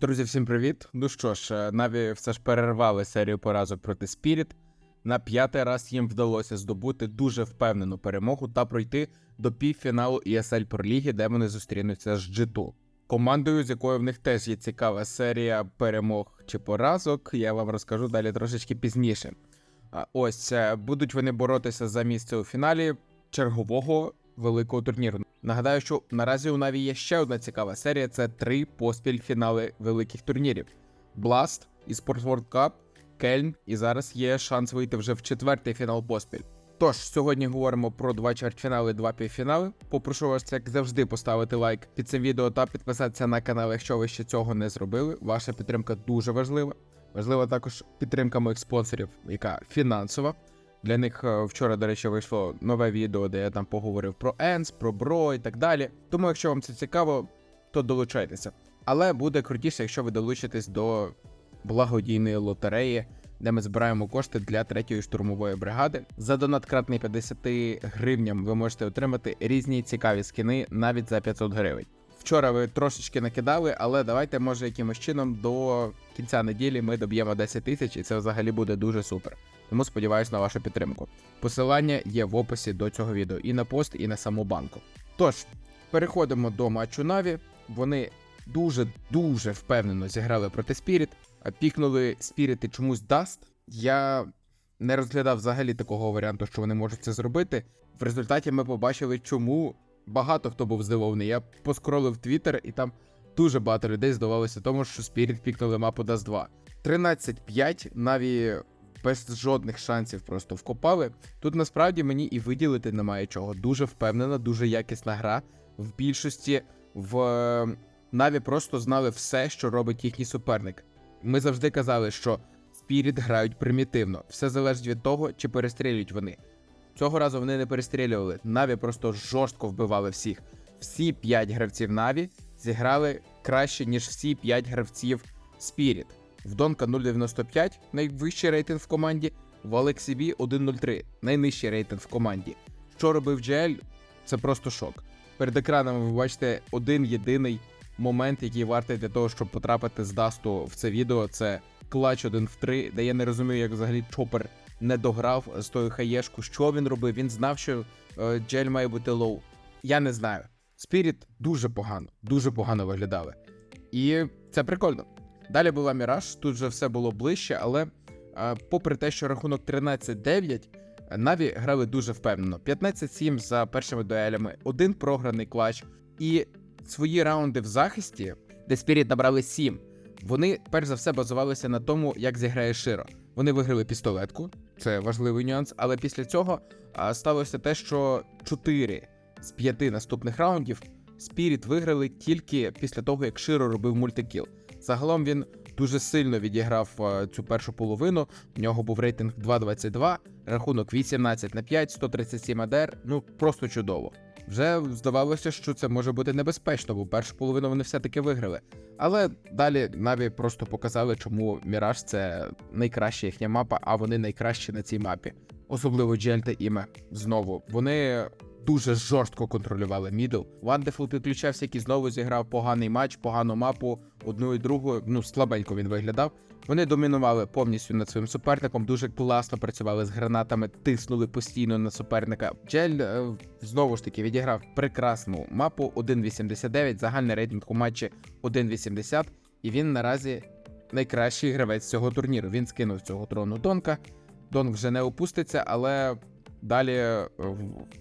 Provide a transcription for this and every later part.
Друзі, всім привіт! Ну що ж, е, Наві все ж перервали серію поразок проти Spirit. На п'ятий раз їм вдалося здобути дуже впевнену перемогу та пройти до півфіналу ESL Pro Ліги, де вони зустрінуться з G2. Командою, з якою в них теж є цікава серія перемог чи поразок, я вам розкажу далі трошечки пізніше. Ось е, будуть вони боротися за місце у фіналі чергового великого турніру. Нагадаю, що наразі у Наві є ще одна цікава серія: це три поспіль фінали великих турнірів: Blast, eSports World Cup, Кельн, і зараз є шанс вийти вже в четвертий фінал поспіль. Тож сьогодні говоримо про два чвертьфінали, два півфінали. Попрошу вас, як завжди, поставити лайк під цим відео та підписатися на канал, якщо ви ще цього не зробили. Ваша підтримка дуже важлива. Важлива також підтримка моїх спонсорів, яка фінансова. Для них е, вчора, до речі, вийшло нове відео, де я там поговорив про Енс, про Бро і так далі. Тому, якщо вам це цікаво, то долучайтеся. Але буде крутіше, якщо ви долучитесь до благодійної лотереї, де ми збираємо кошти для третьої штурмової бригади. За донат кратний 50 гривням ви можете отримати різні цікаві скини навіть за 500 гривень. Вчора ви трошечки накидали, але давайте, може, якимось чином до кінця неділі ми доб'ємо 10 тисяч, і це взагалі буде дуже супер. Тому сподіваюся на вашу підтримку. Посилання є в описі до цього відео і на пост, і на саму банку. Тож, переходимо до матчу Наві. Вони дуже дуже впевнено зіграли проти Spirit, а пікнули і чомусь Dust. Я не розглядав взагалі такого варіанту, що вони можуть це зробити. В результаті ми побачили, чому багато хто був здивований. Я поскролив Twitter, і там дуже багато людей здавалося тому, що Spirit пікнули мапу Dust 2. 13-5 Наві без жодних шансів просто вкопали. Тут насправді мені і виділити немає чого. Дуже впевнена, дуже якісна гра. В більшості в Наві просто знали все, що робить їхній суперник. Ми завжди казали, що Spirit грають примітивно. Все залежить від того, чи перестрілюють вони. Цього разу вони не перестрілювали. Наві просто жорстко вбивали всіх. Всі 5 гравців Наві зіграли краще, ніж всі 5 гравців Spirit. В Донка 0.95 найвищий рейтинг в команді, в Алексібі 1.03 найнижчий рейтинг в команді. Що робив GL? Це просто шок. Перед екранами ви бачите один єдиний момент, який вартий для того, щоб потрапити з Дасту в це відео. Це клач 1 в 3, де я не розумію, як взагалі Чопер не дограв з тою хаєшку. Що він робив? Він знав, що е, Джель має бути лоу. Я не знаю. Спіріт дуже погано, дуже погано виглядали. І це прикольно. Далі була Міраж, тут вже все було ближче, але а, попри те, що рахунок 13-9, Наві грали дуже впевнено. 15-7 за першими дуелями, один програний клач. І свої раунди в захисті, де Спіріт набрали 7, вони перш за все базувалися на тому, як зіграє Широ. Вони виграли пістолетку, це важливий нюанс, але після цього сталося те, що 4 з 5 наступних раундів Спіріт виграли тільки після того, як Широ робив мультикіл. Загалом він дуже сильно відіграв е, цю першу половину. У нього був рейтинг 2.22, рахунок 18 на 5, 137 АДР. Ну просто чудово. Вже здавалося, що це може бути небезпечно, бо першу половину вони все-таки виграли. Але далі Наві просто показали, чому Міраж це найкраща їхня мапа, а вони найкращі на цій мапі. Особливо Джель та Іме. Знову вони дуже жорстко контролювали мідл. Вандефул підключався, який знову зіграв поганий матч, погану мапу, одну і другу. Ну, слабенько він виглядав. Вони домінували повністю над своїм суперником, дуже класно працювали з гранатами, тиснули постійно на суперника. Джель е, знову ж таки відіграв прекрасну мапу 1.89, загальний рейтинг у матчі 1.80, і він наразі найкращий гравець цього турніру. Він скинув цього трону Донка. Донк вже не опуститься, але далі е,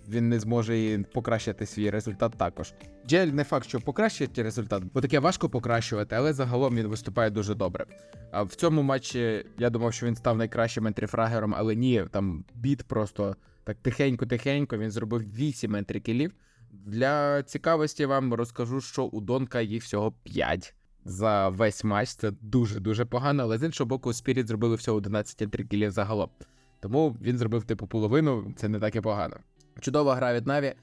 він не зможе і покращити свій результат також. Джель не факт, що покращить результат, бо таке важко покращувати, але загалом він виступає дуже добре. А в цьому матчі я думав, що він став найкращим ентріфрагером, але ні, там біт просто так тихенько-тихенько. Він зробив 8 ентрікілів. Для цікавості вам розкажу, що у Донка їх всього 5 за весь матч. Це дуже дуже погано. Але з іншого боку, Спіріт зробили всього 11 ентрікілів загалом. Тому він зробив типу половину, це не так і погано. Чудова гра від Наві.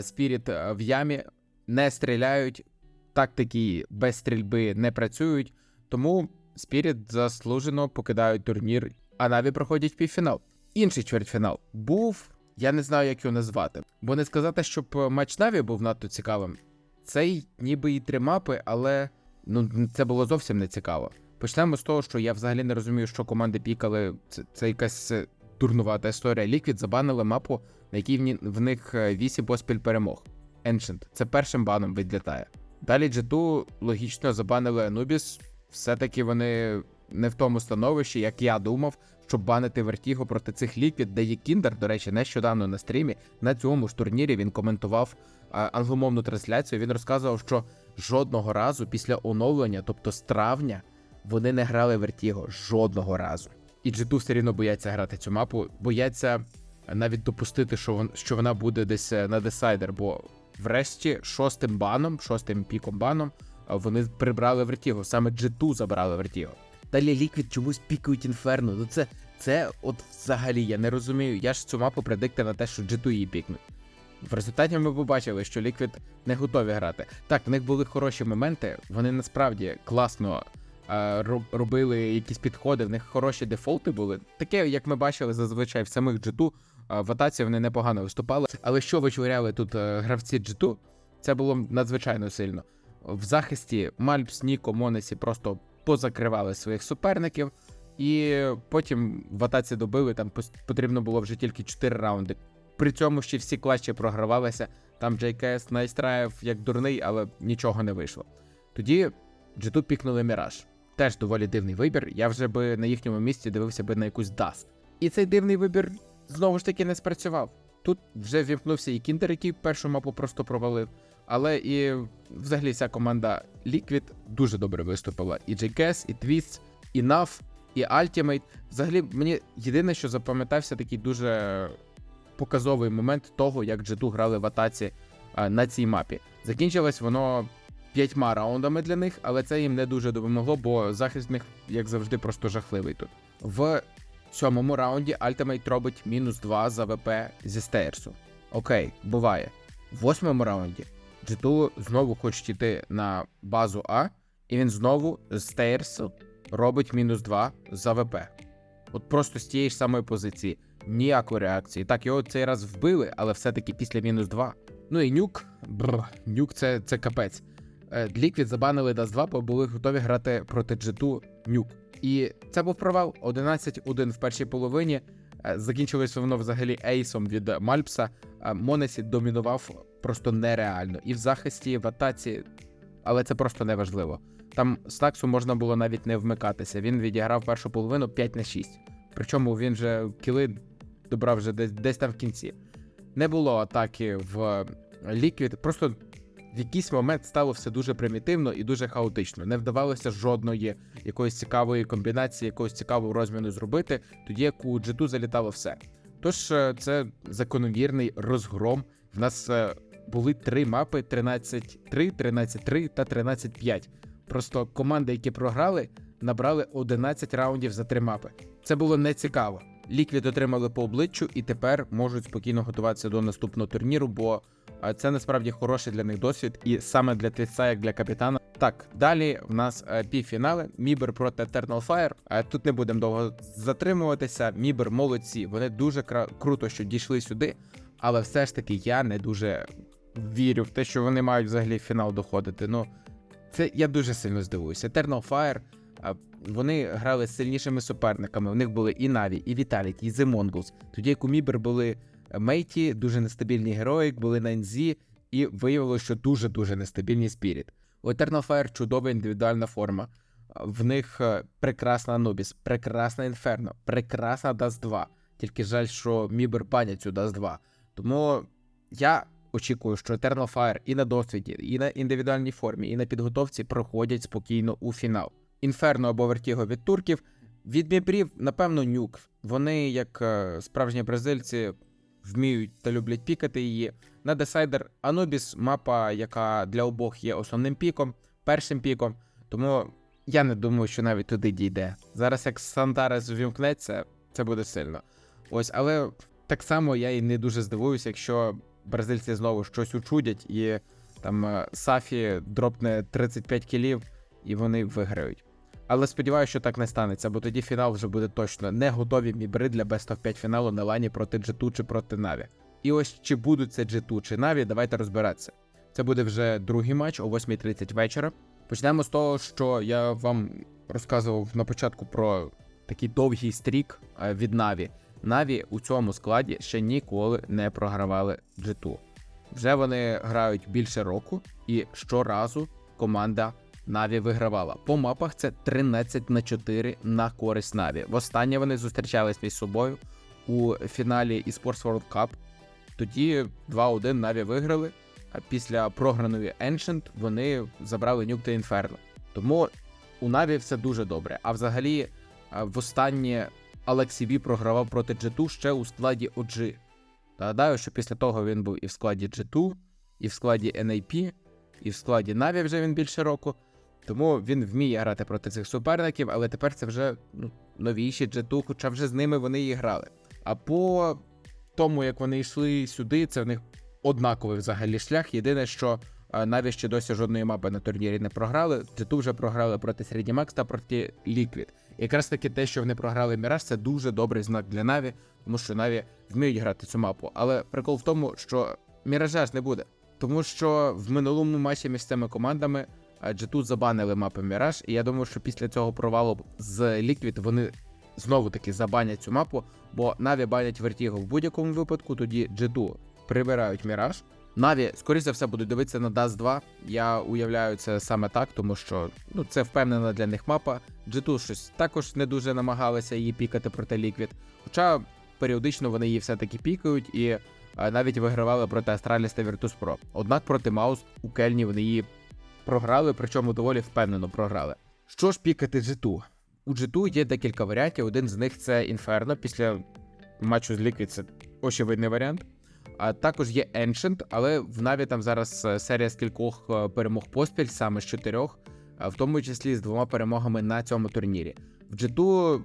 Спіріт е, в ямі не стріляють, тактики без стрільби не працюють. Тому Спіріт заслужено покидають турнір, а Наві проходять півфінал. Інший чвертьфінал був, я не знаю, як його назвати, бо не сказати, щоб матч Наві був надто цікавим. Цей ніби і три мапи, але ну це було зовсім не цікаво. Почнемо з того, що я взагалі не розумію, що команди пікали. Це, це якась е, дурнувата історія. Ліквід забанили мапу, на якій в, них 8 поспіль перемог. Ancient. Це першим баном відлітає. Далі G2 логічно забанили Anubis. Все-таки вони не в тому становищі, як я думав, щоб банити Вертіго проти цих ліквід, де є Кіндер, до речі, нещодавно на стрімі. На цьому ж турнірі він коментував а, англомовну трансляцію. Він розказував, що жодного разу після оновлення, тобто з травня, вони не грали Вертіго жодного разу. І G2 все рівно бояться грати цю мапу, бояться навіть допустити, що, вон, що вона буде десь е, на десайдер, бо врешті шостим баном, шостим піком баном, вони прибрали Вертіго. Саме G2 забрали Вертіго. Далі Ліквід чомусь пікають інферно. Ну це, це от взагалі я не розумію. Я ж цю мапу предиктив на те, що G2 її пікнуть. В результаті ми побачили, що Liquid не готові грати. Так, в них були хороші моменти, вони насправді класно е, робили якісь підходи, в них хороші дефолти були. Таке, як ми бачили зазвичай в самих G2, е, в атаці вони непогано виступали. Але що вичворяли тут е, гравці G2, це було надзвичайно сильно. В захисті Мальпс, Ніко, Монесі просто позакривали своїх суперників, і потім в атаці добили. Там потрібно було вже тільки 4 раунди. При цьому ще всі клатчі програвалися. Там JKS найстраїв як дурний, але нічого не вийшло. Тоді G2 пікнули Міраж. Теж доволі дивний вибір. Я вже би на їхньому місці дивився би на якусь Dust. І цей дивний вибір знову ж таки не спрацював. Тут вже вімкнувся і Кіндер, який першу мапу просто провалив. Але і взагалі вся команда Liquid дуже добре виступила. І JKS, і Twist, і NAV, і Ultimate. Взагалі, мені єдине, що запам'ятався такий дуже показовий момент того, як G2 грали в атаці на цій мапі. Закінчилось воно п'ятьма раундами для них, але це їм не дуже допомогло, бо захист в них, як завжди, просто жахливий тут. В сьомому раунді Ultimate робить мінус 2 за ВП зі стейрсу. Окей, буває. В восьмому раунді G2 знову хоче йти на базу А, і він знову з стейрсу робить мінус 2 за ВП. От просто з тієї ж самої позиції. Ніякої реакції. Так, його цей раз вбили, але все-таки після мінус 2. Ну і нюк. Бр, нюк це, це капець. Е, Ліквід забанили Dust 2, бо були готові грати проти G2 нюк. І це був провал 11-1 в першій половині. Е, Закінчилось воно взагалі ейсом від Мальпса. Е, Монесі домінував просто нереально. І в захисті, в атаці, але це просто не важливо. Там Снаксу можна було навіть не вмикатися. Він відіграв першу половину 5 на 6. Причому він же кіли добрав вже десь, десь там в кінці. Не було атаки в Liquid, просто в якийсь момент стало все дуже примітивно і дуже хаотично. Не вдавалося жодної якоїсь цікавої комбінації, якогось цікавого розміну зробити, тоді як у G2 залітало все. Тож е, це закономірний розгром. В нас е, були три мапи: 13-3, 13-3 та 13-5. Просто команди, які програли, набрали 11 раундів за три мапи. Це було не цікаво. Ліквід отримали по обличчю і тепер можуть спокійно готуватися до наступного турніру, бо це насправді хороший для них досвід, і саме для Твіца, як для капітана. Так, далі в нас е, півфінали. Мібер проти Eternal Fire. Е, Тут не будемо довго затримуватися. Мібер молодці. Вони дуже кра- круто, що дійшли сюди, але все ж таки я не дуже вірю в те, що вони мають взагалі в фінал доходити. Ну, це я дуже сильно здивуюся. Eternal Fire, вони грали з сильнішими суперниками. У них були і Наві, і Vitality, і The. Тоді як у Мібер були Мейті, дуже нестабільні героїк, були на НЗ, і виявилося, що дуже-дуже нестабільний Спіріт. У Eternal Fire чудова індивідуальна форма. В них е, прекрасна Анубіс, прекрасна Інферно, прекрасна Dust 2. Тільки жаль, що Мібер банять цю Dust 2. Тому я очікую, що Eternal Fire і на досвіді, і на індивідуальній формі, і на підготовці проходять спокійно у фінал. Інферно або Вертіго від турків. Від Мібрів, напевно, нюк. Вони, як е, справжні бразильці, вміють та люблять пікати її. На десайдер Анубіс мапа, яка для обох є основним піком, першим піком. Тому я не думаю, що навіть туди дійде. Зараз як Сантарес вімкнеться, це буде сильно. Ось, але так само я і не дуже здивуюся, якщо бразильці знову щось учудять, і там е, Сафі дропне 35 кілів, і вони виграють. Але сподіваюся, що так не станеться, бо тоді фінал вже буде точно не готові мібри для Best of 5 фіналу на лані проти G2 чи проти Наві. І ось чи будуть це G2 чи Наві, давайте розбиратися. Це буде вже другий матч о 8.30 вечора. Почнемо з того, що я вам розказував на початку про такий довгий стрік від Наві. Наві у цьому складі ще ніколи не програвали G2. Вже вони грають більше року, і щоразу команда Наві вигравала. По мапах це 13 на 4 на користь Наві. Востаннє вони зустрічались між собою у фіналі eSports World Cup. Тоді 2-1 Наві виграли, а після програної Ancient вони забрали Nuke та Inferno. Тому у Наві все дуже добре. А взагалі, а, востаннє Алексі Бі програвав проти G2 ще у складі OG. Нагадаю, що після того він був і в складі G2, і в складі NAP, і в складі Наві вже він більше року. Тому він вміє грати проти цих суперників, але тепер це вже ну, новіші G2, хоча вже з ними вони і грали. А по тому, як вони йшли сюди, це в них однаковий взагалі шлях. Єдине, що е, навіть ще досі жодної мапи на турнірі не програли. G2 вже програли проти Середнімакс та проти. І якраз таки те, що вони програли Міраж, це дуже добрий знак для Наві, тому що Наві вміють грати цю мапу. Але прикол в тому, що Міража ж не буде. Тому що в минулому матчі між цими командами е, G2 забанили мапи Міраж, і я думаю, що після цього провалу з Liquid вони знову таки забанять цю мапу, бо Наві банять Vertigo в будь-якому випадку, тоді G2 прибирають Міраж. Наві, скоріше за все, будуть дивитися на Dust 2. Я уявляю це саме так, тому що ну, це впевнена для них мапа. G2 щось також не дуже намагалися її пікати проти Liquid. Хоча періодично вони її все-таки пікають і навіть вигравали проти Astralis та Virtus Pro. Однак проти Маус у Кельні вони її програли, причому доволі впевнено програли. Що ж пікати G2? У G2 є декілька варіантів. Один з них це Inferno. Після матчу з Liquid це очевидний варіант. А також є Ancient, але в Наві там зараз е, серія з кількох е, перемог поспіль, саме з чотирьох, в тому числі з двома перемогами на цьому турнірі. В G2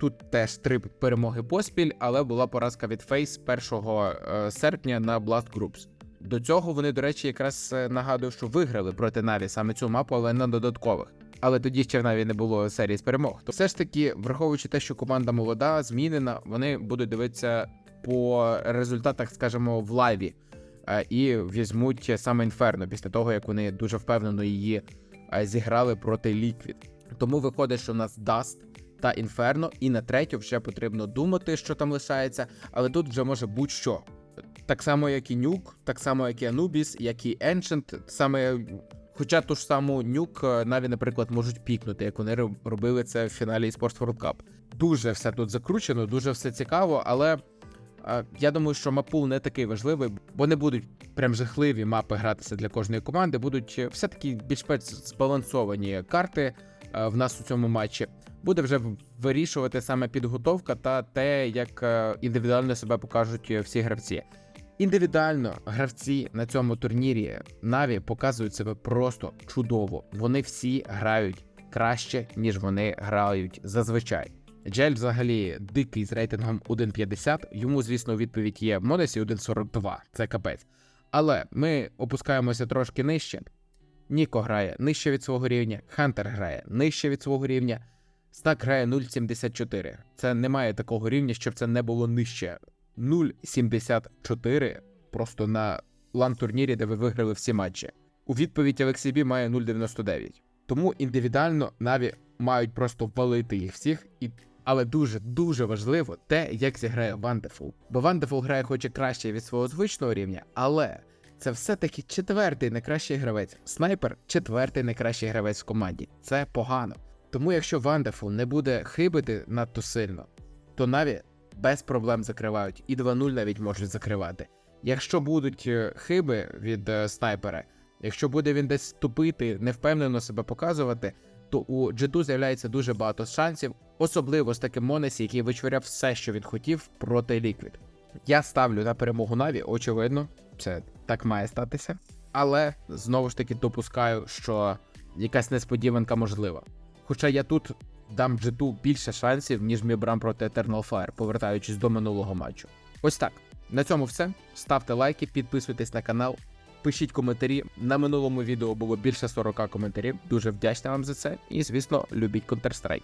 тут теж три перемоги поспіль, але була поразка від Face 1 е, серпня на Blast Groups. До цього вони, до речі, якраз е, нагадую, що виграли проти Наві саме цю мапу, але на додаткових. Але тоді ще в Наві не було серії з перемог. То все ж таки, враховуючи те, що команда молода, змінена, вони будуть дивитися по результатах, скажімо, в лайві е, і візьмуть саме Інферно після того, як вони дуже впевнено її е, зіграли проти Liquid. Тому виходить, що в нас Dust та Інферно, і на третю вже потрібно думати, що там лишається, але тут вже може будь-що. Так само, як і Нюк, так само, як і Anubis, як і Ancient, саме. Хоча ту ж саму нюк навіть, наприклад, можуть пікнути, як вони робили це в фіналі eSports World Cup. Дуже все тут закручено, дуже все цікаво, але а, я думаю, що мапул не такий важливий, бо не будуть прям жахливі мапи гратися для кожної команди. Будуть е, все-таки більш-менш збалансовані карти е, в нас у цьому матчі. Буде вже вирішувати саме підготовка та те, як е, індивідуально себе покажуть е, всі гравці. Індивідуально гравці на цьому турнірі Наві показують себе просто чудово. Вони всі грають краще, ніж вони грають зазвичай. Джель взагалі дикий з рейтингом 1.50. Йому, звісно, відповідь є в Модесі 1.42. Це капець. Але ми опускаємося трошки нижче. Ніко грає нижче від свого рівня, Хантер грає нижче від свого рівня, Стак грає 0.74. Це немає такого рівня, щоб це не було нижче. 0.74 просто на лан-турнірі, де ви виграли всі матчі. У відповідь Олексій має 0.99. Тому індивідуально Наві мають просто валити їх всіх, і... але дуже дуже важливо те, як зіграє Wonderful. Бо Wonderful грає хоч і краще від свого звичного рівня, але це все-таки четвертий найкращий гравець. Снайпер четвертий найкращий гравець в команді. Це погано. Тому якщо Wonderful не буде хибити надто сильно, то Наві без проблем закривають і 2-0 навіть можуть закривати. Якщо будуть е, хиби від е, снайпера, якщо буде він десь тупити, невпевнено себе показувати, то у G2 з'являється дуже багато шансів, особливо з таким Монесі, який вичворяв все, що він хотів проти Liquid. Я ставлю на перемогу Наві, очевидно, це так має статися. Але знову ж таки допускаю, що якась несподіванка можлива. Хоча я тут дам G2 більше шансів, ніж Мібрам проти Eternal Fire, повертаючись до минулого матчу. Ось так. На цьому все. Ставте лайки, підписуйтесь на канал, пишіть коментарі. На минулому відео було більше 40 коментарів. Дуже вдячний вам за це. І, звісно, любіть Counter-Strike.